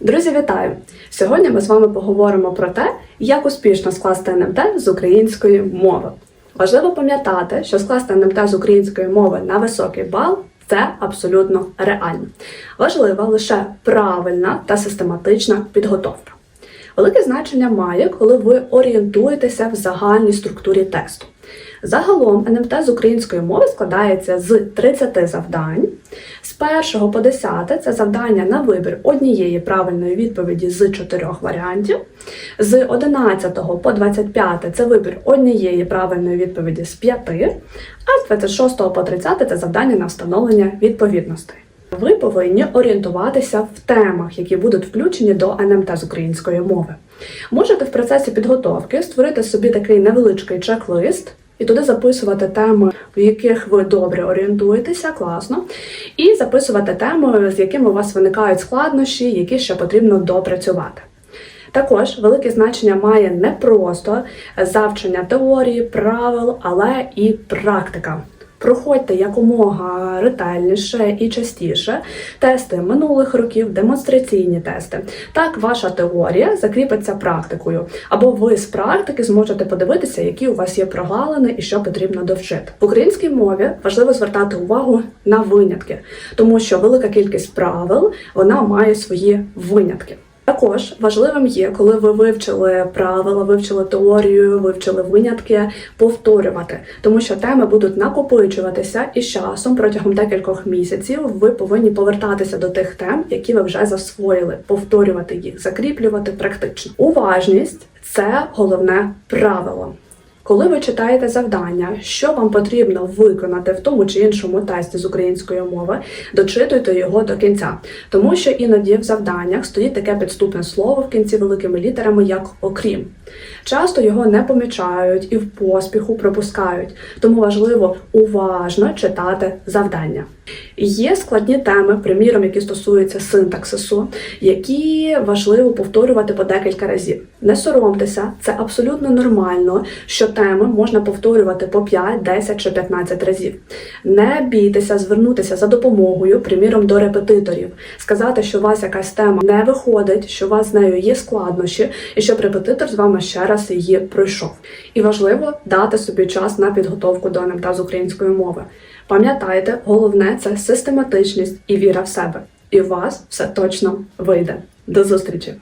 Друзі, вітаю! Сьогодні ми з вами поговоримо про те, як успішно скласти НМТ з української мови. Важливо пам'ятати, що скласти НМТ з української мови на високий бал це абсолютно реально. Важлива лише правильна та систематична підготовка. Велике значення має, коли ви орієнтуєтеся в загальній структурі тесту. Загалом НМТ з української мови складається з 30 завдань. З 1 по 10 це завдання на вибір однієї правильної відповіді з чотирьох варіантів. З 11 по 25 це вибір однієї правильної відповіді з п'яти. А з 26 по 30 це завдання на встановлення відповідностей. Ви повинні орієнтуватися в темах, які будуть включені до НМТ з української мови. Можете в процесі підготовки створити собі такий невеличкий чек-лист і туди записувати теми, в яких ви добре орієнтуєтеся, класно, і записувати теми, з якими у вас виникають складнощі, які ще потрібно допрацювати. Також велике значення має не просто завчення теорії, правил, але і практика. Проходьте якомога ретельніше і частіше тести минулих років, демонстраційні тести. Так, ваша теорія закріпиться практикою, або ви з практики зможете подивитися, які у вас є прогалини і що потрібно довчити. В українській мові важливо звертати увагу на винятки, тому що велика кількість правил вона має свої винятки. Також важливим є, коли ви вивчили правила, вивчили теорію, вивчили винятки, повторювати, тому що теми будуть накопичуватися і з часом протягом декількох місяців ви повинні повертатися до тих тем, які ви вже засвоїли, повторювати їх, закріплювати практично. Уважність це головне правило. Коли ви читаєте завдання, що вам потрібно виконати в тому чи іншому тесті з української мови, дочитуйте його до кінця, тому що іноді в завданнях стоїть таке підступне слово в кінці великими літерами, як окрім. Часто його не помічають і в поспіху пропускають, тому важливо уважно читати завдання. Є складні теми, приміром, які стосуються синтаксису, які важливо повторювати по декілька разів. Не соромтеся, це абсолютно нормально, що теми можна повторювати по 5, 10 чи 15 разів. Не бійтеся звернутися за допомогою, приміром, до репетиторів, сказати, що у вас якась тема не виходить, що у вас з нею є складнощі, і щоб репетитор з вами ще раз її пройшов. І важливо дати собі час на підготовку до НМТ з української мови. Пам'ятайте, головне це систематичність і віра в себе. І у вас все точно вийде. До зустрічі!